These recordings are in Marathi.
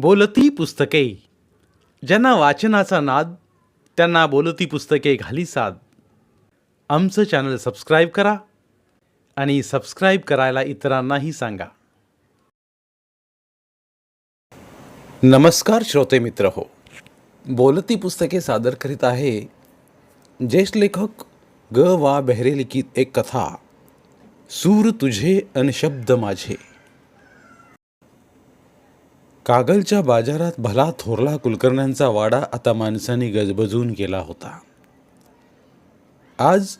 बोलती पुस्तके. ज्यांना वाचनाचा नाद त्यांना बोलती पुस्तके घाली साद. आमचं चॅनल सबस्क्राईब करा आणि सबस्क्राईब करायला इतरांनाही सांगा. नमस्कार श्रोते मित्र हो. बोलती पुस्तके सादर करीत आहे ज्येष्ठ लेखक ग. वा. बेहरे लिखित एक कथा. सूर तुझे अन शब्द माझे. कागलच्या बाजारात भला थोरला कुलकर्ण्यांचा वाडा आता माणसांनी गजबजून केला होता. आज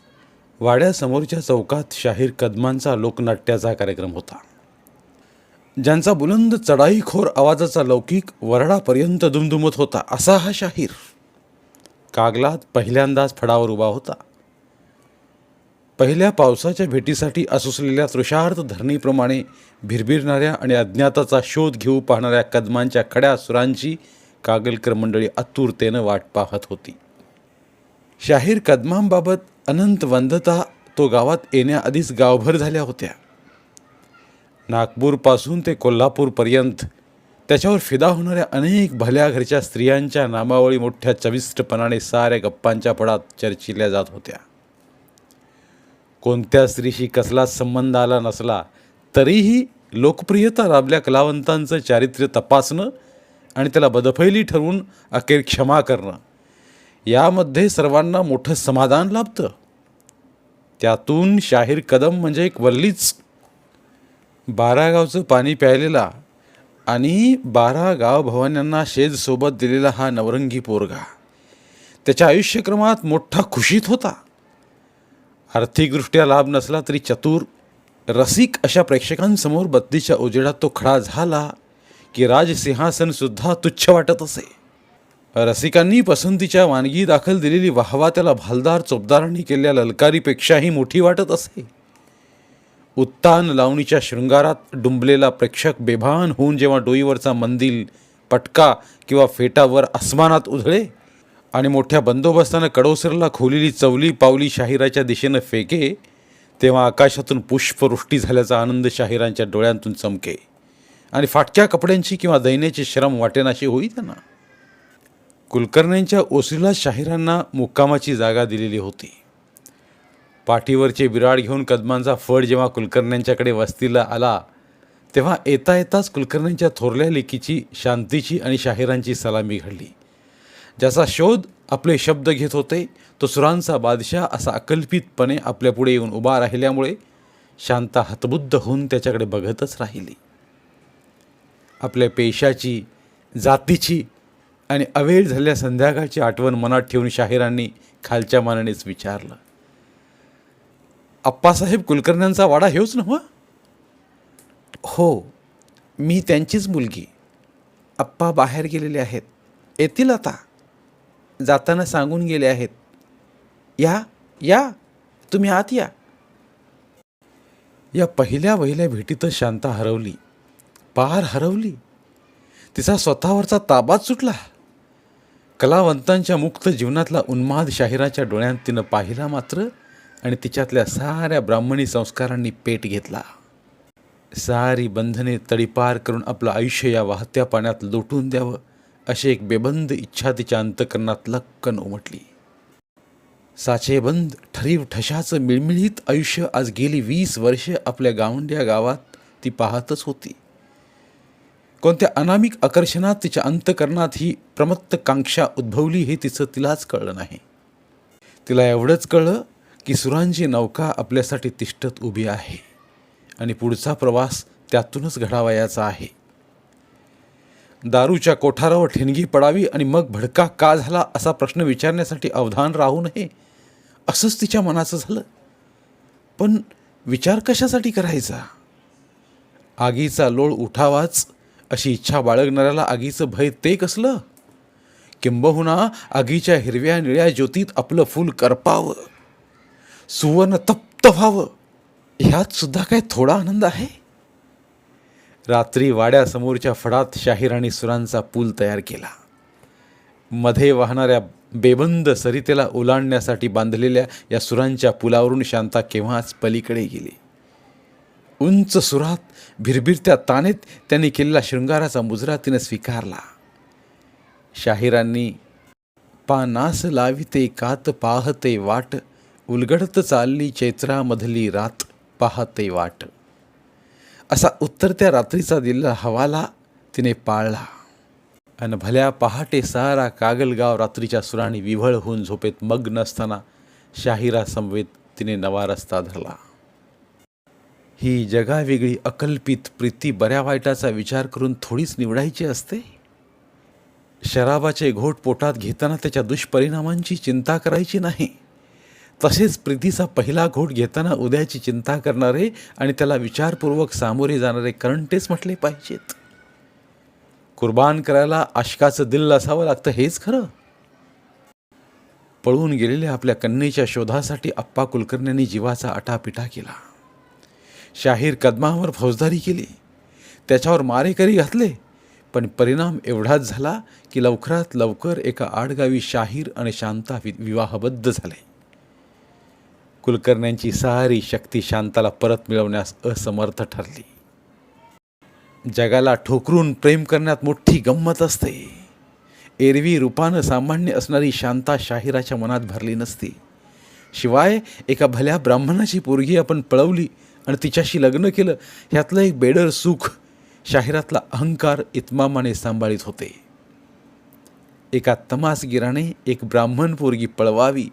वाड्यासमोरच्या चौकात शाहीर कदमांचा लोकनाट्याचा कार्यक्रम होता. ज्यांचा बुलंद चढाईखोर आवाजाचा लौकिक वरडापर्यंत दुमदुमत होता असा हा शाहीर. कागलात पहिल्यांदाच फडावर उभा होता. पहिल्या पावसाच्या भेटीसाठी असुसलेल्या तृषार्थ धरणीप्रमाणे भिरभिरणाऱ्या आणि अज्ञाताचा शोध घेऊ पाहणाऱ्या कदमांच्या खड्या सुरांची कागलकर मंडळी आतुरतेनं वाट पाहत होती. शाहीर कदमांबाबत अनंत वंदता तो गावात येण्याआधीच गावभर झाल्या होत्या. नागपूरपासून ते कोल्हापूरपर्यंत त्याच्यावर फिदा होणाऱ्या अनेक भल्या घरच्या स्त्रियांच्या नामावळी मोठ्या चविष्टपणाने साऱ्या गप्पांच्या पडात चर्चिल्या जात होत्या. कोणत्या स्त्रीशी कसला संबंध आला नसला तरीही लोकप्रियता लाभल्या कलावंतांचं चारित्र्य तपासणं आणि त्याला बदफैली ठरवून अखेर क्षमा करणं. यामध्ये सर्वांना मोठं समाधान लाभतं. त्यातून शाहीर कदम म्हणजे एक वल्लीच बारा गावचं पाणी प्यायलेला आणि बारा गाव भवान्यांना शेजसोबत दिलेला हा नवरंगी पोरगा. त्याच्या आयुष्यक्रमात मोठा खुशीत होता. आर्थिकदृष्ट्या लाभ नसला तरी चतुर रसिक अशा प्रेक्षकांसमोर बत्तीच्या उजेडात तो खडा झाला की राजसिंहासनसुद्धा तुच्छ वाटत असे. रसिकांनी पसंतीच्या वानगी दाखल दिलेली वाहवा त्याला भालदार चोपदारांनी केलेल्या ललकारीपेक्षाही मोठी वाटत असे. उत्तान लावणीच्या शृंगारात डुंबलेला प्रेक्षक बेभान होऊन जेव्हा डोईवरचा मंदिल पटका किंवा फेटावर आसमानात उधळे आणि मोठ्या बंदोबस्तानं कडोसरला खोलेली चवली पावली शाहिराच्या दिशेनं फेके तेव्हा आकाशातून पुष्पवृष्टी झाल्याचा आनंद शाहिरांच्या डोळ्यांतून चमके. आणि फाटक्या कपड्यांची किंवा दैन्याचे श्रम वाटेनाशी होई त्यांना. कुलकर्ण्यांच्या ओसरीला शाहिरांना मुक्कामाची जागा दिलेली होती. पाठीवरचे विराड घेऊन कदमांचा फड जेव्हा कुलकर्ण्यांच्याकडे वस्तीला आला तेव्हा येता येताच कुलकर्ण्यांच्या थोरल्या लेकीची शांतीची आणि शाहिरांची सलामी घडली. ज्याचा शोध आपले शब्द घेत होते तो सुरांचा बादशाह असा अकल्पितपणे आपल्यापुढे येऊन उभा राहिल्यामुळे शांता हतबुद्ध होऊन त्याच्याकडे बघतच राहिली. आपल्या पेशाची जातीची आणि अवेळ झालेल्या संध्याकाळची आठवण मनात ठेवून शाहिरांनी खालच्या मानानेच विचारलं आप्पासाहेब कुलकर्ण्यांचा वाडा हेच नव्हा? हो मी त्यांचीच मुलगी. आप्पा बाहेर गेलेले आहेत. येतील आता. जाताना सांगून गेले आहेत. या या तुम्ही आत या. या पहिल्या वहिल्या भेटीतच शांता हरवली. पार हरवली. तिचा स्वतःवरचा ताबाच सुटला. कलावंतांच्या मुक्त जीवनातला उन्माद शाहिराच्या डोळ्यात तिनं पाहिला मात्र आणि तिच्यातल्या साऱ्या ब्राह्मणी संस्कारांनी पेट घेतला. सारी बंधने तडीपार करून आपलं आयुष्य या वाहत्या पाण्यात लोटून द्यावं. अशी एक बेबंद इच्छा तिच्या अंतकरणात लक्कन उमटली. साचेबंद ठरीव ठशाचं मिळमिळीत आयुष्य आज गेली वीस वर्षे आपल्या गावंड्या गावात ती पाहतच होती. कोणत्या अनामिक आकर्षणात तिच्या अंतकरणात ही प्रमत्त कांक्षा उद्भवली हे तिचं तिलाच कळलं नाही. तिला एवढंच कळलं की सुरांची नौका आपल्यासाठी तिष्ठत उभी आहे आणि पुढचा प्रवास त्यातूनच घडावयाचा आहे. दारूच्या कोठारावर ठिणगी पडावी आणि मग भडका का झाला असा प्रश्न विचारण्यासाठी अवधान राहू नये? असंच तिच्या मनाचं झालं. पण विचार कशासाठी करायचा? आगीचा लोळ उठावाच अशी इच्छा बाळगणाऱ्याला आगीचं भय ते कसलं? किंबहुना आगीच्या हिरव्या निळ्या ज्योतीत आपलं फूल करपावं. सुवर्ण तप्त व्हावं. ह्यात सुद्धा काय थोडा आनंद आहे? रात्री वाड्यासमोरच्या फडात शाहिराणी सुरांचा पूल तयार केला. मध्ये वाहणाऱ्या बेबंद सरितेला ओलांडण्यासाठी बांधलेल्या या सुरांच्या पुलावरून शांता केव्हाच पलीकडे गेली. उंच सुरात भिरभिरत्या तानेत त्यांनी केलेला शृंगाराचा मुजरा तिनं स्वीकारला. शाहिरांनी पानास लाविते कात पाहते वाट उलगडत चालली चैत्रामधली रात पाहते वाट. असा उत्तर त्या रात्रीचा दिलेला हवाला तिने पाळला. आणि भल्या पहाटे सारा कागलगाव रात्रीच्या सुराने विव्हळ होऊन झोपेत मग्न असताना शाहिरा समवेत तिने नवा रस्ता धरला. ही जगावेगळी अकल्पित प्रीती बऱ्या वाईटाचा विचार करून थोडीच निवडायची असते? शराबाचे घोट पोटात घेताना त्याच्या दुष्परिणामांची चिंता करायची नाही? तसेच प्रीतीचा पहिला घोट घेताना उद्याची चिंता करणारे आणि त्याला विचारपूर्वक सामोरे जाणारे करंटेच म्हटले पाहिजेत. कुर्बान करायला आशकाचं दिल असावं लागतं हेच खरं. पळून गेलेल्या आपल्या कन्येच्या शोधासाठी अप्पा कुलकर्ण्यांनी जीवाचा आटापिटा केला. शाहीर कदमावर फौजदारी केली. त्याच्यावर मारेकरी घातले. पण परिणाम एवढाच झाला की लवकरात लवकर एका आडगावी शाहीर आणि शांता वि विवाहबद्ध झाले. कुलकर्ण्यांची सहारी शक्ती शांताला परत मिळवण्यास असमर्थ ठरली. जगाला ठोकरून प्रेम करण्यात मोठी गंमत असते. एरवी रूपानं सामान्य असणारी शांता शाहिराच्या मनात भरली नसती. शिवाय एका भल्या ब्राह्मणाची पोरगी आपण पळवली आणि तिच्याशी लग्न केलं ह्यातलं एक बेडर सुख शाहिरातला अहंकार इतमामाने सांभाळीत होते. एका तमासगिराने एक ब्राह्मण पोरगी पळवावी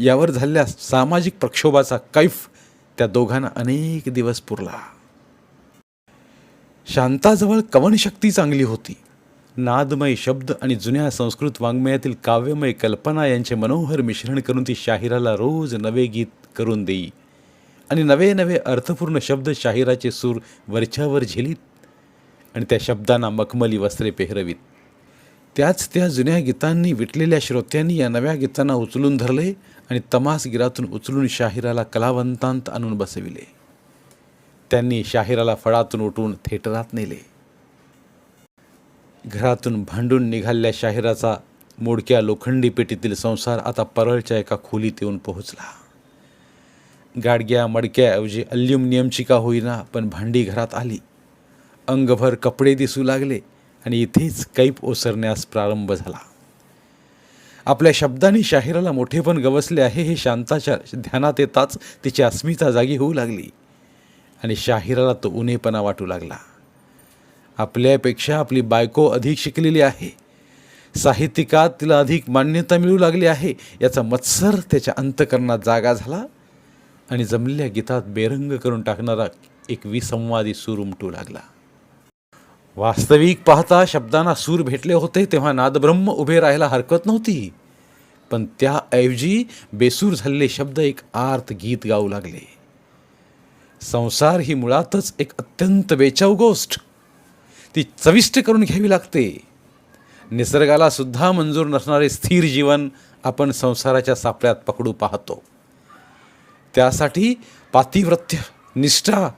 यावर झालेल्या सामाजिक प्रक्षोभाचा कैफ त्या दोघांना अनेक दिवस पुरला. शांताजवळ कवनशक्ती चांगली होती. नादमय शब्द आणि जुन्या संस्कृत वाङ्मयातील काव्यमय कल्पना यांचे मनोहर मिश्रण करून ती शाहिराला रोज नवे गीत करून देई. आणि नवे नवे अर्थपूर्ण शब्द शाहिराचे सूर वरच्यावर झेलीत आणि त्या शब्दांना मखमली वस्त्रे पेहरवीत. त्याच त्या जुन्या गीतांनी विटलेल्या श्रोत्यांनी या नव्या गीतांना उचलून धरले आणि तमासगिरातून उचलून शाहिराला कलावंतांत आणून बसविले. त्यांनी शाहिराला फळातून उठून थिएटरात नेले. घरातून भांडून निघालेल्या शाहिराचा मोडक्या लोखंडी पेटीतील संसार आता परळच्या एका खोलीत येऊन पोहोचला. गाडग्या मडक्याऐवजी अल्युमिनियमची का होईना पण भांडी घरात आली. अंगभर कपडे दिसू लागले आणि इथेच कैप ओसरण्यास प्रारंभ झाला. आपल्या शब्दांनी शाहिराला मोठेपण गवसले आहे हे शांताच्या ध्यानात येताच तिची अस्मिता जागी होऊ लागली. आणि शाहिराला तो उन्हेपणा वाटू लागला. आपल्यापेक्षा आपली बायको अधिक शिकलेली आहे. साहित्यिकात तिला अधिक मान्यता मिळू लागली आहे. याचा मत्सर त्याच्या अंतकरणात जागा झाला आणि जमलेल्या गीतात बेरंग करून टाकणारा एक विसंवादी सूर उमटू लागला. वास्तविक पाहता शब्दांना सूर भेटले होते तेव्हा नादब्रह्म उभे राहायला हरकत नव्हती. पण त्याऐवजी बेसूर झालेले शब्द एक आर्त गीत गाऊ लागले. संसार ही मुळातच एक अत्यंत बेचाव गोष्ट. ती चविष्ट करून घ्यावी लागते. निसर्गाला सुद्धा मंजूर नसणारे स्थिर जीवन आपण संसाराच्या सापळ्यात पकडू पाहतो. त्यासाठी पातिव्रत्य निष्ठा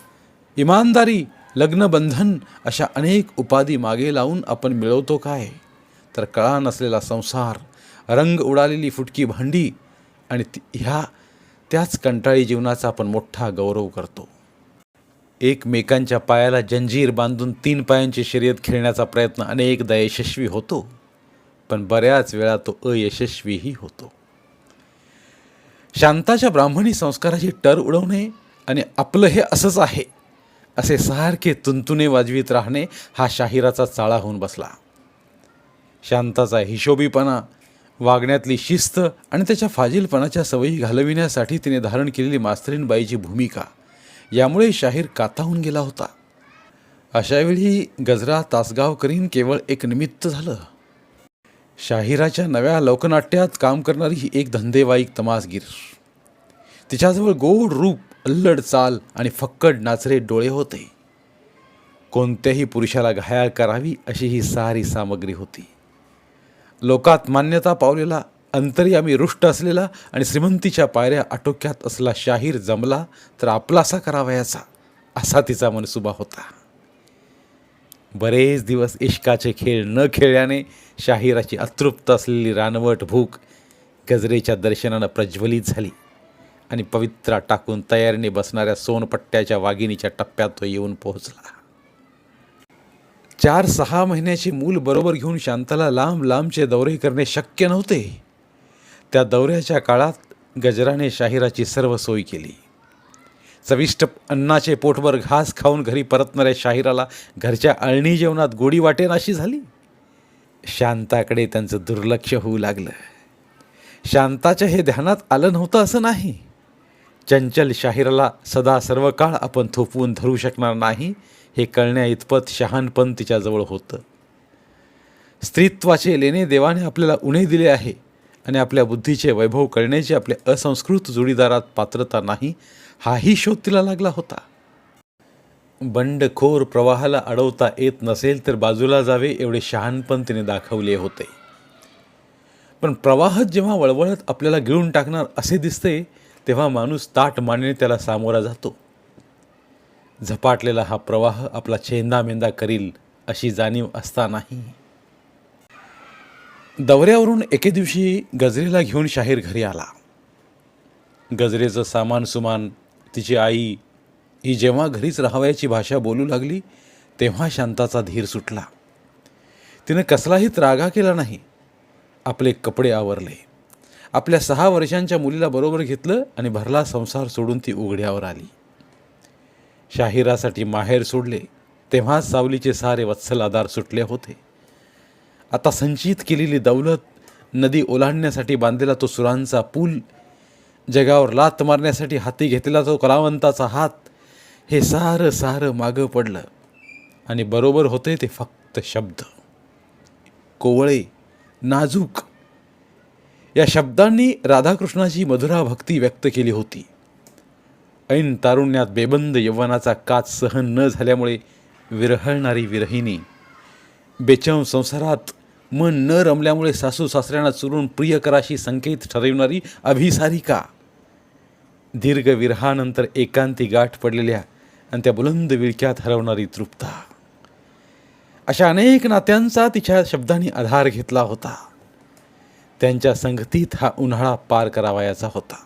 इमानदारी लग्नबंधन अशा अनेक उपाधी मागे लावून आपण मिळवतो काय? तर कळा नसलेला संसार रंग उडालेली फुटकी भांडी आणि ह्या त्याच कंटाळी जीवनाचा आपण मोठा गौरव करतो. एकमेकांच्या पायाला जंजीर बांधून तीन पायांची शर्यत खेळण्याचा प्रयत्न अनेकदा यशस्वी होतो पण बऱ्याच वेळा तो अयशस्वीही होतो. शांताच्या ब्राह्मणी संस्काराची टर उडवणे आणि आपलं हे असंच आहे. असे सारखे तुंतुने वाजवीत राहणे हा शाहिराचा चाळा होऊन बसला. शांताचा हिशोबीपणा वागण्यातली शिस्त आणि त्याच्या फाजीलपणाच्या सवयी घालविण्यासाठी तिने धारण केलेली मास्तरीणबाईची भूमिका यामुळे शाहीर काताहून गेला होता. अशावेळी गजरा तासगावकरीन केवळ एक निमित्त झालं. शाहिराच्या नव्या लोकनाट्यात काम करणारी ही एक धंदेवाईक तमासगीर. तिच्याजवळ गोड रूप अल्लड चाल आणि फक्कड नाचरे डोळे होते. कोणत्याही पुरुषाला घायाळ करावी अशी ही सारी सामग्री होती. लोकात मान्यता पावलेला अंतर्यामी रुष्ट असलेला आणि श्रीमंतीच्या पायऱ्या आटोक्यात असला शाहीर जमला तर आपलासा करावयाचा असा तिचा मनसुबा होता. बरेच दिवस इश्काचे खेळ न खेळल्याने शाहिराची अतृप्त असलेली रानवट भूक गजरेच्या दर्शनानं प्रज्वलित झाली. आणि पवित्रा टाकून तयारीने बसणाऱ्या सोनपट्ट्याच्या वाघिणीच्या टप्प्यात तो येऊन पोहोचला. चार सहा महिन्याची मूल बरोबर घेऊन शांताला लांब लांबचे दौरे करणे शक्य नव्हते. त्या दौऱ्याच्या काळात गजराने शाहिराची सर्व सोय केली. चविष्ट अन्नाचे पोटभर घास खाऊन घरी परतणाऱ्या शाहिराला घरच्या अळणी जेवणात गोडी वाटेनाशी झाली. शांताकडे त्यांचं दुर्लक्ष होऊ लागलं. शांताच्या हे ध्यानात आलं नव्हतं असं नाही. चंचल शाहिराला सदा सर्व काळ आपण थोपवून धरू शकणार नाही हे कळण्या इतपत शहाणपण तिच्याजवळ होतं. स्त्रीत्वाचे लेणे देवाने आपल्याला उणे दिले आहे आणि आपल्या बुद्धीचे वैभव कळण्याची आपल्या असंस्कृत जोडीदारात पात्रता नाही हाही शोध तिला लागला होता. बंडखोर प्रवाहाला अडवता येत नसेल तर बाजूला जावे एवढे शहाणपण तिने दाखवले होते. पण प्रवाहात जेव्हा वळवळत आपल्याला गिळून टाकणार असे दिसते तेव्हा माणूस ताट मानेने त्याला सामोरा जातो. झपाटलेला हा प्रवाह आपला चेंदामेंदा करील अशी जाणीव असतानाही. दौऱ्यावरून एके दिवशी गजरेला घेऊन शाहीर घरी आला. गजरेचं सामान सुमान तिची आई ही जेव्हा घरीच राहावयाची भाषा बोलू लागली तेव्हा शांताचा धीर सुटला. तिनं कसलाही त्रागा केला नाही. आपले कपडे आवरले. आपल्या सहा वर्षांच्या मुलीला बरोबर घेतलं आणि भरला संसार सोडून ती उघड्यावर आली. शाहिरासाठी माहेर सोडले तेव्हाच सावलीचे सारे वत्सल आधार सुटले होते. आता संचित केलेली दौलत नदी ओलांडण्यासाठी बांधलेला तो सुरांचा पूल जगावर लात मारण्यासाठी हाती घेतलेला तो कलावंताचा हात हे सारं सारं मागं पडलं. आणि बरोबर होते ते फक्त शब्द. कोवळे नाजूक या शब्दांनी राधाकृष्णाची मधुरा भक्ती व्यक्त केली होती. ऐन तारुण्यात बेबंद यव्वनाचा काच सहन न झाल्यामुळे विरहळणारी विरहिणी बेचव संसारात मन न रमल्यामुळे सासू सासऱ्यांना चुरून प्रियकराशी संकेत ठरविणारी अभिसारिका दीर्घ विरहानंतर एकांती गाठ पडलेल्या आणि त्या बुलंद विळक्यात हरवणारी तृप्ता. अशा अनेक नात्यांचा तिच्या शब्दांनी आधार घेतला होता. त्यांच्या संगतीत हा उन्हाळा पार करावायाचा होता.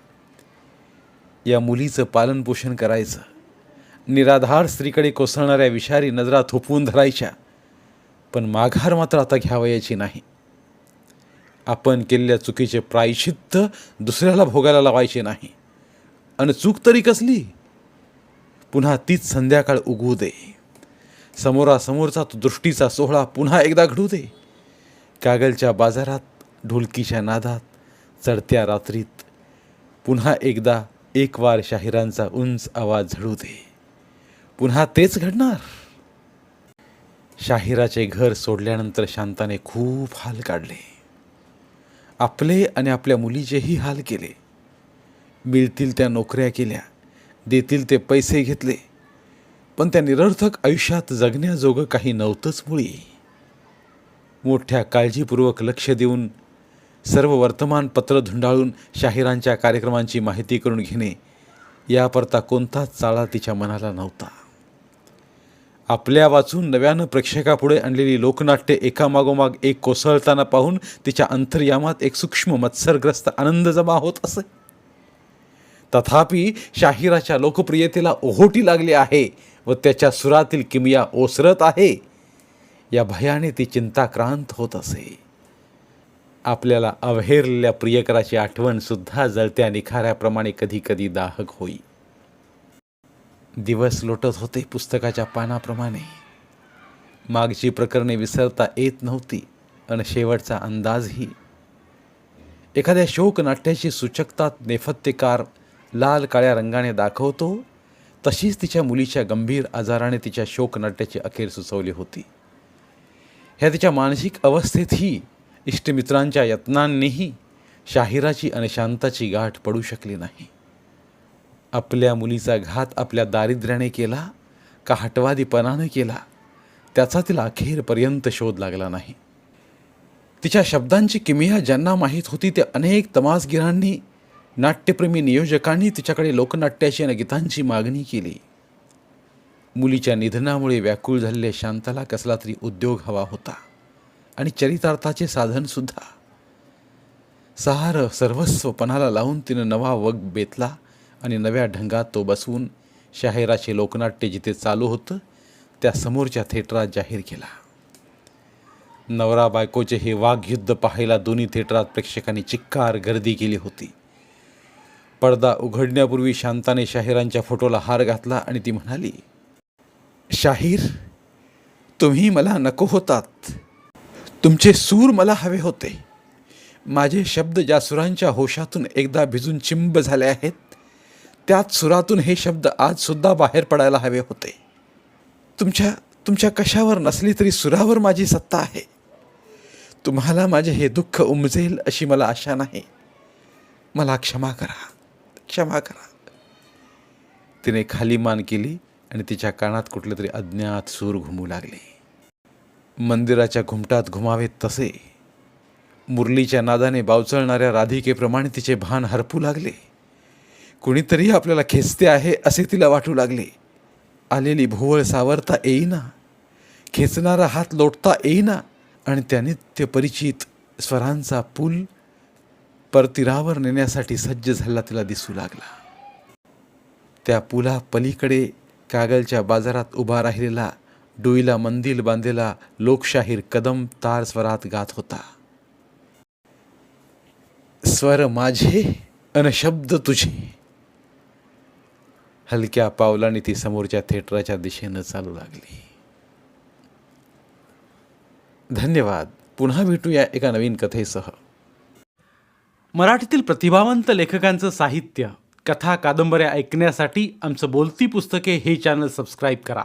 या मुलीचं पालनपोषण करायचं निराधार स्त्रीकडे कोसळणाऱ्या विषारी नजरा थोपवून धरायच्या पण माघार मात्र आता घ्यावयाची नाही. आपण केलेल्या चुकीचे प्रायश्चित्त दुसऱ्याला भोगायला लावायचे नाही. आणि चूक तरी कसली? पुन्हा तीच संध्याकाळ उगवू दे. समोरासमोरचा तो दृष्टीचा सोहळा पुन्हा एकदा घडू दे. कागलच्या बाजारात ढोलकीच्या नादात चढत्या रात्रीत. पुन्हा एकदा एक वार शाहिरांचा उंच आवाज झडू दे. पुन्हा तेच घडणार? शाहिराचे घर सोडल्यानंतर शांताने खूप हाल काढले. आपले आणि आपल्या मुलीचेही हाल केले. मिळतील त्या नोकऱ्या केल्या देतील ते पैसे घेतले. पण त्या निरर्थक आयुष्यात जगण्याजोगं काही नव्हतंच मुळी. मोठ्या काळजीपूर्वक लक्ष देऊन सर्व वर्तमानपत्र धुंडाळून शाहिरांच्या कार्यक्रमांची माहिती करून घेणे यापरता कोणताच चाळा तिच्या मनाला नव्हता. आपल्या वाचून नव्यानं प्रेक्षकापुढे आणलेली लोकनाट्य एकामागोमाग एक कोसळताना पाहून तिच्या अंतर्यामात एक सूक्ष्म मत्सरग्रस्त आनंद जमा होत असे. तथापि शाहिराच्या लोकप्रियतेला ओहोटी लागली आहे व त्याच्या सुरातील किमया ओसरत आहे. या भयाने ती चिंताक्रांत होत असे. आपल्याला अवहेरलेल्या प्रियकराची आठवणसुद्धा जळत्या निखाऱ्याप्रमाणे कधी कधी दाहक होई. दिवस लोटत होते पुस्तकाच्या पानाप्रमाणे. मागची प्रकरणे विसरता येत नव्हती आणि शेवटचा अंदाजही. एखाद्या शोकनाट्याची सूचकता नेफत्यकार लाल काळ्या रंगाने दाखवतो तशीच तिच्या मुलीच्या गंभीर आजाराने तिच्या शोकनाट्याची अखेर सुचवली होती. ह्या तिच्या मानसिक अवस्थेतही इष्टमित्रांच्या यत्नांनीही शाहिराची आणि शांताची गाठ पडू शकली नाही. आपल्या मुलीचा घात आपल्या दारिद्र्याने केला का हटवादीपणाने केला त्याचा तिला अखेरपर्यंत शोध लागला नाही. तिच्या शब्दांची किमिया ज्यांना माहीत होती ते अनेक तमासगिरांनी नाट्यप्रेमी नियोजकांनी तिच्याकडे लोकनाट्याची आणि गीतांची मागणी केली. मुलीच्या निधनामुळे व्याकुळ झालेल्या शांताला कसला तरी उद्योग हवा होता. आणि चरितार्थाचे साधनसुद्धा सहार सर्वस्व पणाला लावून तिनं नवा वग बेतला आणि नव्या ढंगात तो बसवून शाहिराचे लोकनाट्य जिथे चालू होतं त्या समोरच्या थिएटरात जाहीर केला. नवरा बायकोचे हे वाघयुद्ध पाहायला दोन्ही थिएटरात प्रेक्षकांनी चिक्कार गर्दी केली होती. पडदा उघडण्यापूर्वी शांताने शाहिरांच्या फोटोला हार घातला आणि ती म्हणाली शाहीर तुम्ही मला नको होतात. तुमचे सूर मला हवे होते. माझे शब्द ज्या सुरांच्या होशातून एकदा भिजून चिंब झाले आहेत त्याच सुरातून हे शब्द आजसुद्धा बाहेर पडायला हवे होते. तुमच्या तुमच्या कशावर नसली तरी सुरावर माझी सत्ता आहे. तुम्हाला माझे हे दुःख उमजेल अशी मला आशा नाही. मला क्षमा करा क्षमा करा. तिने खाली मान केली आणि तिच्या कानात कुठले तरी अज्ञात सूर घुमू लागले. मंदिराच्या घुमटात घुमावेत तसे. मुरलीच्या नादाने बावचळणाऱ्या राधिकेप्रमाणे तिचे भान हरपू लागले. कुणीतरी आपल्याला खेचते आहे असे तिला वाटू लागले. आलेली भुवळ सावरता येईना. खेचणारा हात लोटता येईना आणि त्या नित्य परिचित स्वरांचा पूल परतीरावर नेण्यासाठी सज्ज झाला तिला दिसू लागला. त्या पुला पलीकडे कागलच्या बाजारात उभा राहिलेला डुईला मंदिल बांधलेला लोकशाहीर कदम तार स्वरात गात होता। स्वर माझे अन शब्द तुझे। हलक्या पावलाने ती समोरच्या थिएटरच्या दिशेनं चालू लागली। धन्यवाद पुन्हा भेटूया एका नवीन कथेसह। मराठीतील प्रतिभावंत लेखकांचं साहित्य कथा कादंबऱ्या ऐकण्यासाठी आमचं बोलती पुस्तके हे चॅनल सबस्क्राईब करा।